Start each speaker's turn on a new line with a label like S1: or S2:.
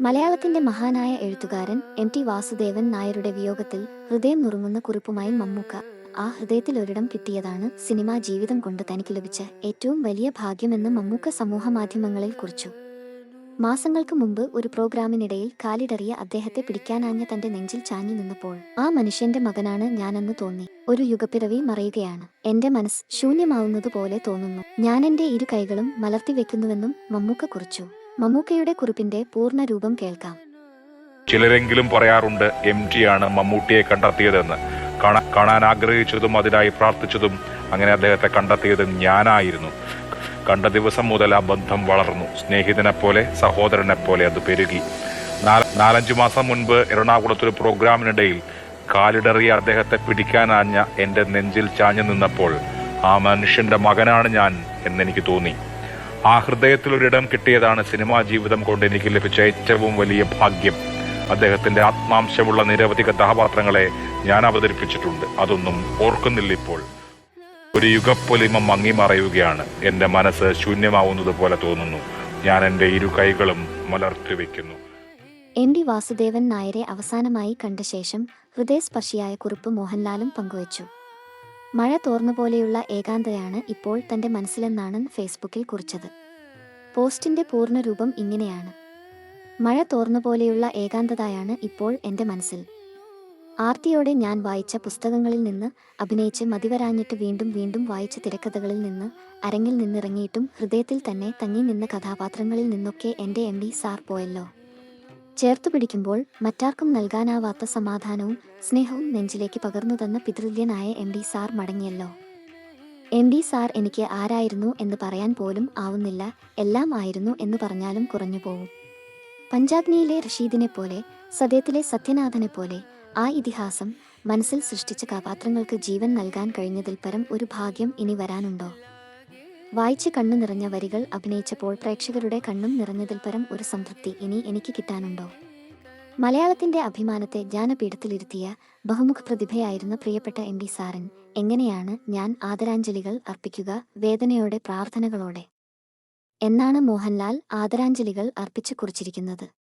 S1: മലയാളത്തിന്റെ മഹാനായ എഴുത്തുകാരൻ എം ടി വാസുദേവൻ നായരുടെ വിയോഗത്തിൽ ഹൃദയം നുറുങ്ങുന്ന കുറിപ്പുമായി മമ്മൂക്ക. ആ ഹൃദയത്തിൽ ഒരിടം കിട്ടിയതാണ് സിനിമാ ജീവിതം കൊണ്ട് തനിക്ക് ലഭിച്ച ഏറ്റവും വലിയ ഭാഗ്യമെന്ന് മമ്മൂക്ക സമൂഹ മാധ്യമങ്ങളിൽ കുറിച്ചു. മാസങ്ങൾക്ക് മുമ്പ് ഒരു പ്രോഗ്രാമിനിടയിൽ കാലിടറിയ അദ്ദേഹത്തെ പിടിക്കാനാഞ്ഞ തന്റെ നെഞ്ചിൽ ചാഞ്ഞു നിന്നപ്പോൾ ആ മനുഷ്യന്റെ മകനാണ് ഞാനെന്ന് തോന്നി. ഒരു യുഗപ്പിറവി മറയുകയാണ്. എന്റെ മനസ്സ് ശൂന്യമാവുന്നത് പോലെ തോന്നുന്നു. ഞാൻ എന്റെ ഇരു കൈകളും മലർത്തി വെക്കുന്നുവെന്നും മമ്മൂക്ക കുറിച്ചു. മമ്മൂക്കയുടെ കുറിപ്പിന്റെ പൂർണ രൂപം കേൾക്കാം.
S2: ചിലരെങ്കിലും പറയാറുണ്ട് എം ടി ആണ് മമ്മൂട്ടിയെ കണ്ടെത്തിയതെന്ന്. കാണാ- കാണാൻ ആഗ്രഹിച്ചതും അതിനായി പ്രാർത്ഥിച്ചതും അങ്ങനെ അദ്ദേഹത്തെ കണ്ടെത്തിയതും ഞാനായിരുന്നു. കണ്ട ദിവസം മുതൽ ആ ബന്ധം വളർന്നു. സ്നേഹിതനെ പോലെ സഹോദരനെ പോലെ അത് പെരുകി. നാല- നാലഞ്ചു മാസം മുൻപ് എറണാകുളത്തൊരു പ്രോഗ്രാമിനിടയിൽ കാലിടറി അദ്ദേഹത്തെ പിടിക്കാനാഞ്ഞ എന്റെ നെഞ്ചിൽ ചാഞ്ഞു നിന്നപ്പോൾ ആ മനുഷ്യന്റെ മകനാണ് ഞാൻ എന്നെനിക്ക് തോന്നി. ആ ഹൃദയത്തിൽ ഒരിടം കിട്ടിയതാണ് സിനിമാ ജീവിതം കൊണ്ട് എനിക്ക് ലഭിച്ച ഏറ്റവും വലിയ ഭാഗ്യം. അദ്ദേഹത്തിന്റെ ആത്മാംശമുള്ള നിരവധി കഥാപാത്രങ്ങളെ ഞാൻ അവതരിപ്പിച്ചിട്ടുണ്ട്. അതൊന്നും ഓർക്കുന്നില്ല ഇപ്പോൾ. ഒരു യുഗപ്പൊലിമ മങ്ങി മറയുകയാണ് എന്റെ മനസ്സ് ശൂന്യമാവുന്നത് പോലെ തോന്നുന്നു. ഞാൻ എന്റെ ഇരു കൈകളും മലർത്തി വെക്കുന്നു.
S1: എം ഡി വാസുദേവൻ നായരെ അവസാനമായി കണ്ട ശേഷം ഹൃദയസ്പർശിയായ കുറിപ്പ് മോഹൻലാലും പങ്കുവച്ചു. മഴ തോർന്ന പോലെയുള്ള ഏകാന്തതയാണ് ഇപ്പോൾ തന്റെ മനസ്സിലെന്നാണ് ഫേസ്ബുക്കിൽ കുറിച്ചത്. പോസ്റ്റിന്റെ പൂർണരൂപം ഇങ്ങനെയാണ്. മഴ തോർന്ന പോലെയുള്ള ഏകാന്തതയാണ് ഇപ്പോൾ എന്റെ മനസ്സിൽ. ആർത്തിയോടെ ഞാൻ വായിച്ച പുസ്തകങ്ങളിൽ നിന്ന് അഭിനയിച്ച് മതിവരാഞ്ഞിട്ട് വീണ്ടും വീണ്ടും വായിച്ച തിരക്കഥകളിൽ നിന്ന് അരങ്ങിൽ നിന്നിറങ്ങിയിട്ടും ഹൃദയത്തിൽ തന്നെ തങ്ങി നിന്ന കഥാപാത്രങ്ങളിൽ നിന്നൊക്കെ എന്റെ എം സാർ പോയല്ലോ. ചേർത്തു പിടിക്കുമ്പോൾ മറ്റാർക്കും നൽകാനാവാത്ത സമാധാനവും സ്നേഹവും നെഞ്ചിലേക്ക് പകർന്നു തന്ന പിതൃല്യനായ എം ഡി സാർ മടങ്ങിയല്ലോ. എം ഡി സാർ എനിക്ക് ആരായിരുന്നു എന്ന് പറയാൻ പോലും ആവുന്നില്ല. എല്ലാം ആയിരുന്നു എന്ന് പറഞ്ഞാലും കുറഞ്ഞു പോവും. പഞ്ചാഗ്നിയിലെ റഷീദിനെ പോലെ സദയത്തിലെ സത്യനാഥനെ പോലെ ആ ഇതിഹാസം മനസ്സിൽ സൃഷ്ടിച്ച കഥാപാത്രങ്ങൾക്ക് ജീവൻ നൽകാൻ കഴിഞ്ഞതിൽ പരം ഒരു ഭാഗ്യം ഇനി വരാനുണ്ടോ? വായിച്ച് കണ്ണു നിറഞ്ഞ വരികൾ അഭിനയിച്ചപ്പോൾ പ്രേക്ഷകരുടെ കണ്ണും നിറഞ്ഞതിൽ പരം ഒരു സംതൃപ്തി ഇനി എനിക്ക് കിട്ടാനുണ്ടോ? മലയാളത്തിന്റെ അഭിമാനത്തെ ജ്ഞാനപീഠത്തിലിരുത്തിയ ബഹുമുഖ പ്രതിഭയായിരുന്ന പ്രിയപ്പെട്ട എം സാരൻ എങ്ങനെയാണ് ഞാൻ ആദരാഞ്ജലികൾ അർപ്പിക്കുക വേദനയോടെ പ്രാർത്ഥനകളോടെ? എന്നാണ് മോഹൻലാൽ ആദരാഞ്ജലികൾ അർപ്പിച്ചു കുറിച്ചിരിക്കുന്നത്.